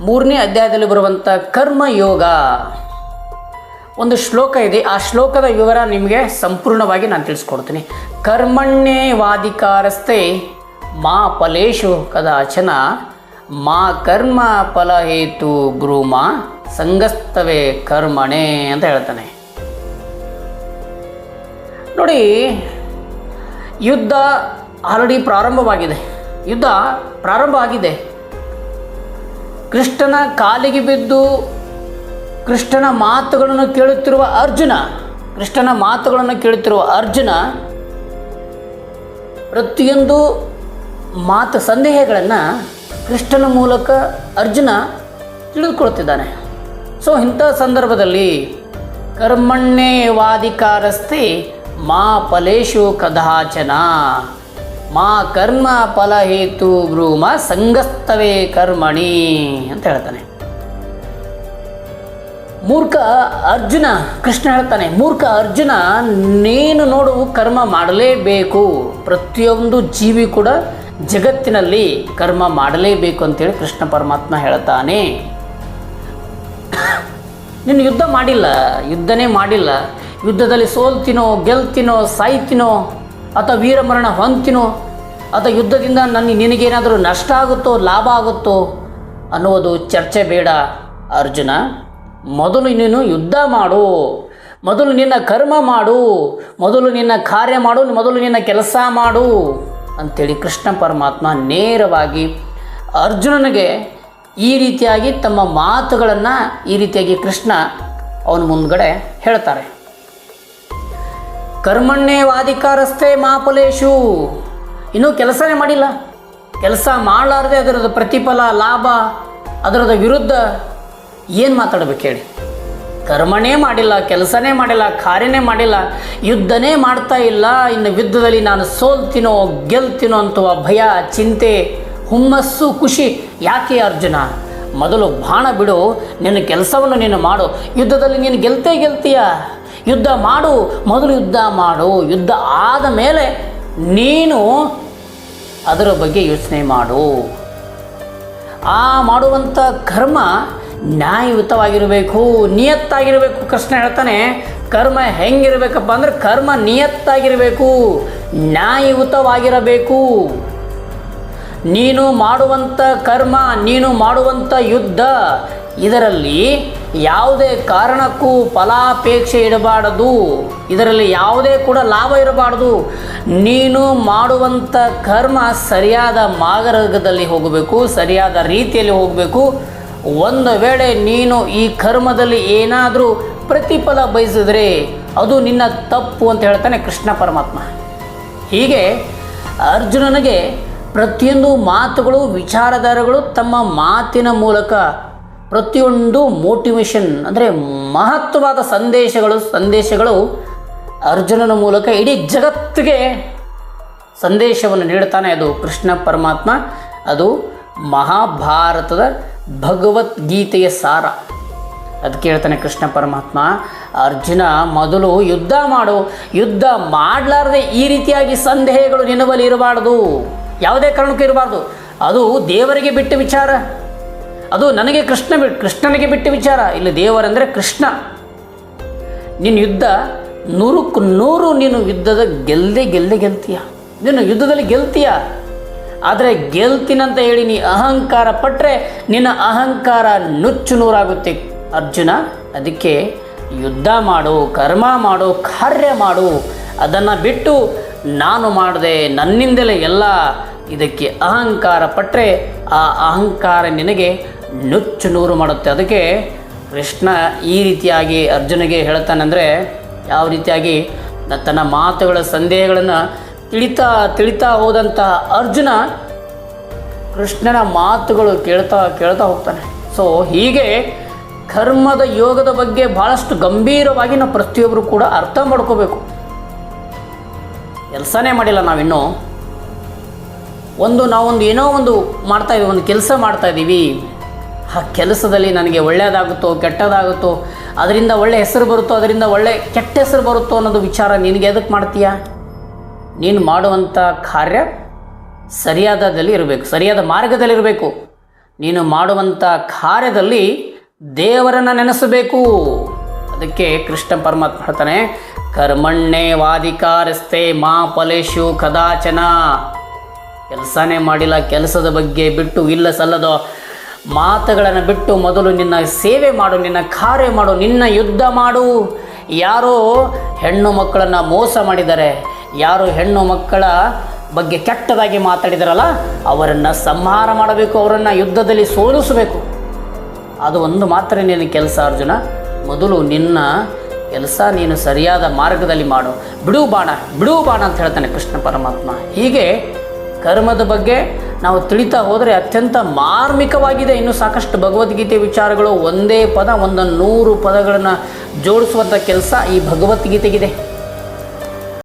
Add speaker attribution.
Speaker 1: ಮೂರನೇ ಅಧ್ಯಾಯದಲ್ಲಿ ಬರುವಂಥ ಕರ್ಮಯೋಗ ಒಂದು ಶ್ಲೋಕ ಇದೆ. ಆ ಶ್ಲೋಕದ ವಿವರ ನಿಮಗೆ ಸಂಪೂರ್ಣವಾಗಿ ನಾನು ತಿಳಿಸ್ಕೊಡ್ತೀನಿ. ಕರ್ಮಣ್ಯೇ ವಾಧಿಕಾರಸ್ಥೆ ಮಾ ಫಲೇಶು ಕದಾಚನ. ಮಾ ಕರ್ಮ ಫಲಹೇತು ಗುರುಮ. ಸಂಗಸ್ತವೇ ಕರ್ಮಣೆ ಅಂತ ಹೇಳ್ತಾನೆ. ನೋಡಿ, ಯುದ್ಧ ಆಲ್ರೆಡಿ ಪ್ರಾರಂಭವಾಗಿದೆ. ಯುದ್ಧ ಪ್ರಾರಂಭ ಆಗಿದೆ. ಕೃಷ್ಣನ ಕಾಲಿಗೆ ಬಿದ್ದು ಕೃಷ್ಣನ ಮಾತುಗಳನ್ನು ಕೇಳುತ್ತಿರುವ ಅರ್ಜುನ, ಕೃಷ್ಣನ ಮಾತುಗಳನ್ನು ಕೇಳುತ್ತಿರುವ ಅರ್ಜುನ ಪ್ರತಿಯೊಂದು ಮಾತು ಸಂದೇಹಗಳನ್ನು ಕೃಷ್ಣನ ಮೂಲಕ ಅರ್ಜುನ ತಿಳಿದುಕೊಳ್ತಿದ್ದಾನೆ ಸೊ ಇಂಥ ಸಂದರ್ಭದಲ್ಲಿ ಕರ್ಮಣ್ಣೇ ವಾದಿಕಾರಸ್ತೆ ಮಾ ಫಲೇಶು ಕದಾಚನ. ಮಾ ಕರ್ಮ ಫಲಹೇತು ಬ್ರೂಮ ಸಂಗಸ್ತವೇ ಕರ್ಮಣಿ ಅಂತ ಹೇಳ್ತಾನೆ. ಮೂರ್ಖ ಅರ್ಜುನ, ಕೃಷ್ಣ ಹೇಳ್ತಾನೆ, ಮೂರ್ಖ ಅರ್ಜುನ, ನೀನು ನೋಡು ಕರ್ಮ ಮಾಡಲೇಬೇಕು. ಪ್ರತಿಯೊಂದು ಜೀವಿ ಕೂಡ ಜಗತ್ತಿನಲ್ಲಿ ಕರ್ಮ ಮಾಡಲೇಬೇಕು ಅಂತೇಳಿ ಕೃಷ್ಣ ಪರಮಾತ್ಮ ಹೇಳ್ತಾನೆ. ನೀನು ಯುದ್ಧ ಮಾಡಿಲ್ಲ, ಯುದ್ಧನೇ ಮಾಡಿಲ್ಲ. ಯುದ್ಧದಲ್ಲಿ ಸೋಲ್ತಿನೋ, ಗೆಲ್ತಿನೋ, ಸಾಯ್ತೀನೋ ಅಥವಾ ವೀರಮರಣ ಹೊಂತಿನೋ ಅಥವಾ ಯುದ್ಧದಿಂದ ನನ್ನ ನಿನಗೇನಾದರೂ ನಷ್ಟ ಆಗುತ್ತೋ, ಲಾಭ ಆಗುತ್ತೋ? ಅನ್ನುವುದು ಚರ್ಚೆ ಬೇಡ, ಅರ್ಜುನ. ಮೊದಲು ನೀನು ಯುದ್ಧ ಮಾಡು. ಮೊದಲು ನಿನ್ನ ಕರ್ಮ ಮಾಡು. ಮೊದಲು ನಿನ್ನ ಕಾರ್ಯ ಮಾಡು. ಮೊದಲು ನಿನ್ನ ಕೆಲಸ ಮಾಡು ಅಂಥೇಳಿ ಕೃಷ್ಣ ಪರಮಾತ್ಮ ನೇರವಾಗಿ ಅರ್ಜುನನಿಗೆ ಈ ರೀತಿಯಾಗಿ ತಮ್ಮ ಮಾತುಗಳನ್ನು ಈ ರೀತಿಯಾಗಿ ಕೃಷ್ಣ ಅವನ ಮುಂದ್ಗಡೆ ಹೇಳ್ತಾರೆ. ಕರ್ಮಣ್ಣೇ ವಾದಿಕಾರಸ್ಥೆ ಮಾಪಲೇಶು ಇನ್ನೂ ಕೆಲಸನೇ ಮಾಡಿಲ್ಲ. ಕೆಲಸ ಮಾಡಲಾರ್ದೆ ಅದರದ್ದು ಪ್ರತಿಫಲ, ಲಾಭ ಅದರದ ವಿರುದ್ಧ ಏನು ಮಾತಾಡ್ಬೇಕು ಹೇಳಿ. ಕರ್ಮನೇ ಮಾಡಿಲ್ಲ, ಕೆಲಸನೇ ಮಾಡಿಲ್ಲ, ಕಾರ್ಯನೇ ಮಾಡಿಲ್ಲ, ಯುದ್ಧನೇ ಮಾಡ್ತಾ ಇಲ್ಲ. ಇನ್ನು ಯುದ್ಧದಲ್ಲಿ ನಾನು ಸೋಲ್ತೀನೋ, ಗೆಲ್ತೀನೋ ಅಂತುವ ಭಯ, ಚಿಂತೆ, ಹುಮ್ಮಸ್ಸು, ಖುಷಿ ಯಾಕೆ ಅರ್ಜುನ? ಮೊದಲು ಬಾಣ ಬಿಡು, ನಿನ್ನ ಕೆಲಸವನ್ನು ನೀನು ಮಾಡು. ಯುದ್ಧದಲ್ಲಿ ನೀನು ಗೆಲ್ತೇ ಗೆಲ್ತೀಯ? ಯುದ್ಧ ಮಾಡು, ಮೊದಲು ಯುದ್ಧ ಮಾಡು. ಯುದ್ಧ ಆದ ಮೇಲೆ ನೀನು ಅದರ ಬಗ್ಗೆ ಯೋಚನೆ ಮಾಡು. ಆ ಮಾಡುವಂಥ ಕರ್ಮ ನ್ಯಾಯಯುತವಾಗಿರಬೇಕು, ನಿಯತ್ತಾಗಿರಬೇಕು. ಕೃಷ್ಣ ಹೇಳ್ತಾನೆ, ಕರ್ಮ ಹೆಂಗಿರಬೇಕಪ್ಪ ಅಂದ್ರೆ ಕರ್ಮ ನಿಯತ್ತಾಗಿರಬೇಕು, ನ್ಯಾಯಯುತವಾಗಿರಬೇಕು. ನೀನು ಮಾಡುವಂಥ ಕರ್ಮ, ನೀನು ಮಾಡುವಂಥ ಯುದ್ಧ ಇದರಲ್ಲಿ ಯಾವುದೇ ಕಾರಣಕ್ಕೂ ಫಲಾಪೇಕ್ಷೆ ಇಡಬಾರದು. ಇದರಲ್ಲಿ ಯಾವುದೇ ಕೂಡ ಲಾಭ ಇರಬಾರ್ದು. ನೀನು ಮಾಡುವಂಥ ಕರ್ಮ ಸರಿಯಾದ ಮಾರ್ಗದಲ್ಲಿ ಹೋಗಬೇಕು, ಸರಿಯಾದ ರೀತಿಯಲ್ಲಿ ಹೋಗಬೇಕು. ಒಂದು ವೇಳೆ ನೀನು ಈ ಕರ್ಮದಲ್ಲಿ ಏನಾದರೂ ಪ್ರತಿಫಲ ಬಯಸಿದ್ರೆ ಅದು ನಿನ್ನ ತಪ್ಪು ಅಂತ ಹೇಳ್ತಾನೆ ಕೃಷ್ಣ ಪರಮಾತ್ಮ. ಹೀಗೆ ಅರ್ಜುನನಿಗೆ ಪ್ರತಿಯೊಂದು ಮಾತುಗಳು, ವಿಚಾರಧಾರೆಗಳು ತಮ್ಮ ಮಾತಿನ ಮೂಲಕ ಪ್ರತಿಯೊಂದು ಮೋಟಿವೇಶನ್ ಅಂದರೆ ಮಹತ್ವವಾದ ಸಂದೇಶಗಳು ಸಂದೇಶಗಳು ಅರ್ಜುನನ ಮೂಲಕ ಇಡೀ ಜಗತ್ತಿಗೆ ಸಂದೇಶವನ್ನು ನೀಡುತ್ತಾನೆ. ಅದು ಕೃಷ್ಣ ಪರಮಾತ್ಮ, ಅದು ಮಹಾಭಾರತದ ಭಗವದ್ಗೀತೆಯ ಸಾರ. ಅದಕ್ಕೆ ಹೇಳ್ತಾನೆ ಕೃಷ್ಣ ಪರಮಾತ್ಮ, ಅರ್ಜುನ ಮೊದಲು ಯುದ್ಧ ಮಾಡು. ಯುದ್ಧ ಮಾಡಲಾರದೆ ಈ ರೀತಿಯಾಗಿ ಸಂದೇಹಗಳು ನಿನ್ನ ಬಳಿ ಇರಬಾರ್ದು. ಯಾವುದೇ ಕಾರಣಕ್ಕೂ ಇರಬಾರ್ದು. ಅದು ದೇವರಿಗೆ ಬಿಟ್ಟ ವಿಚಾರ. ಅದು ನನಗೆ ಕೃಷ್ಣ ಬಿಟ್ಟು ಕೃಷ್ಣನಿಗೆ ಬಿಟ್ಟ ವಿಚಾರ. ಇಲ್ಲಿ ದೇವರಂದರೆ ಕೃಷ್ಣ. ನಿನ್ನ ಯುದ್ಧ ನೂರಕ್ಕೂ ನೂರು ನೀನು ಯುದ್ಧದ ಗೆಲ್ಲದೆ ಗೆಲ್ಲದೆ ಗೆಲ್ತೀಯ. ನೀನು ಯುದ್ಧದಲ್ಲಿ ಗೆಲ್ತೀಯ. ಆದರೆ ಗೆಲ್ತೀನಂತ ಹೇಳಿ ನೀ ಅಹಂಕಾರ ಪಟ್ಟರೆ ನಿನ್ನ ಅಹಂಕಾರ ನುಚ್ಚು ನೂರಾಗುತ್ತೆ. ಅರ್ಜುನ, ಅದಕ್ಕೆ ಯುದ್ಧ ಮಾಡು, ಕರ್ಮ ಮಾಡು, ಕಾರ್ಯ ಮಾಡು. ಅದನ್ನು ಬಿಟ್ಟು ನಾನು ಮಾಡಿದೆ ನನ್ನಿಂದಲೇ ಎಲ್ಲ ಇದಕ್ಕೆ ಅಹಂಕಾರ ಪಟ್ಟರೆ ಆ ಅಹಂಕಾರ ನಿನಗೆ ನುಚ್ಚು ನೂರು ಮಾಡುತ್ತೆ. ಅದಕ್ಕೆ ಕೃಷ್ಣ ಈ ರೀತಿಯಾಗಿ ಅರ್ಜುನಿಗೆ ಹೇಳ್ತಾನಂದರೆ ಯಾವ ರೀತಿಯಾಗಿ ತನ್ನ ಮಾತುಗಳ ಸಂದೇಹಗಳನ್ನು ತಿಳಿತಾ ತಿಳಿತಾ ಹೋದಂತಹ ಅರ್ಜುನ ಕೃಷ್ಣನ ಮಾತುಗಳು ಕೇಳ್ತಾ ಕೇಳ್ತಾ ಹೋಗ್ತಾನೆ. ಸೊ ಹೀಗೆ ಕರ್ಮದ ಯೋಗದ ಬಗ್ಗೆ ಭಾಳಷ್ಟು ಗಂಭೀರವಾಗಿ ನಾವು ಪ್ರತಿಯೊಬ್ಬರು ಕೂಡ ಅರ್ಥ ಮಾಡ್ಕೋಬೇಕು. ಕೆಲಸನೇ ಮಾಡಿಲ್ಲ ನಾವಿನ್ನೂ. ಒಂದು ನಾವೊಂದು ಏನೋ ಒಂದು ಮಾಡ್ತಾ ಇದ್ದೀವಿ, ಒಂದು ಕೆಲಸ ಮಾಡ್ತಾ ಇದ್ದೀವಿ. ಆ ಕೆಲಸದಲ್ಲಿ ನನಗೆ ಒಳ್ಳೆಯದಾಗುತ್ತೋ ಕೆಟ್ಟದಾಗುತ್ತೋ, ಅದರಿಂದ ಒಳ್ಳೆ ಹೆಸರು ಬರುತ್ತೋ, ಅದರಿಂದ ಒಳ್ಳೆ ಕೆಟ್ಟ ಹೆಸರು ಬರುತ್ತೋ ಅನ್ನೋದು ವಿಚಾರ ನಿನಗೆ ಎದಕ್ಕೆ ಮಾಡ್ತೀಯ? ನೀನು ಮಾಡುವಂಥ ಕಾರ್ಯ ಸರಿಯಾದದಲ್ಲಿ ಇರಬೇಕು, ಸರಿಯಾದ ಮಾರ್ಗದಲ್ಲಿರಬೇಕು ನೀನು ಮಾಡುವಂಥ ಕಾರ್ಯದಲ್ಲಿ ದೇವರನ್ನು ನೆನೆಸಬೇಕು. ಅದಕ್ಕೆ ಕೃಷ್ಣ ಪರಮಾತ್ಮ ಹೇಳ್ತಾನೆ, ಕರ್ಮಣ್ಣೆ ವಾದಿಕಾರಸ್ತೆ ಮಾ ಫಲೇಶು ಕದಾಚನ. ಕೆಲಸನೇ ಮಾಡಿಲ್ಲ, ಕೆಲಸದ ಬಗ್ಗೆ ಬಿಟ್ಟು ಇಲ್ಲ ಸಲ್ಲದೋ ಮಾತುಗಳನ್ನು ಬಿಟ್ಟು ಮೊದಲು ನಿನ್ನ ಸೇವೆ ಮಾಡು, ನಿನ್ನ ಕಾರ್ಯ ಮಾಡು, ನಿನ್ನ ಯುದ್ಧ ಮಾಡು. ಯಾರೋ ಹೆಣ್ಣು ಮಕ್ಕಳನ್ನು ಮೋಸ ಮಾಡಿದ್ದಾರೆ ಯಾರು ಹೆಣ್ಣು ಮಕ್ಕಳ ಬಗ್ಗೆ ಕೆಟ್ಟದಾಗಿ ಮಾತಾಡಿದಾರಲ್ಲ, ಅವರನ್ನು ಸಂಹಾರ ಮಾಡಬೇಕು, ಅವರನ್ನು ಯುದ್ಧದಲ್ಲಿ ಸೋಲಿಸಬೇಕು. ಅದು ಒಂದು ಮಾತ್ರ ನಿನ್ನ ಕೆಲಸ, ಅರ್ಜುನ. ಮೊದಲು ನಿನ್ನ ಕೆಲಸ ನೀನು ಸರಿಯಾದ ಮಾರ್ಗದಲ್ಲಿ ಮಾಡು. ಬಿಡು ಬಾಣ ಬಿಡು ಬಾಣ ಅಂತ ಹೇಳ್ತಾನೆ ಕೃಷ್ಣ ಪರಮಾತ್ಮ. ಹೀಗೆ ಕರ್ಮದ ಬಗ್ಗೆ ನಾವು ತಿಳಿತಾ ಹೋದರೆ ಅತ್ಯಂತ ಮಾರ್ಮಿಕವಾಗಿದೆ. ಇನ್ನು ಸಾಕಷ್ಟು ಭಗವದ್ಗೀತೆ ವಿಚಾರಗಳು ಒಂದೇ ಪದ ಒಂದೊಂದು ನೂರು ಪದಗಳನ್ನು ಜೋಡಿಸುವಂಥ ಕೆಲಸ ಈ ಭಗವದ್ಗೀತೆಗಿದೆ.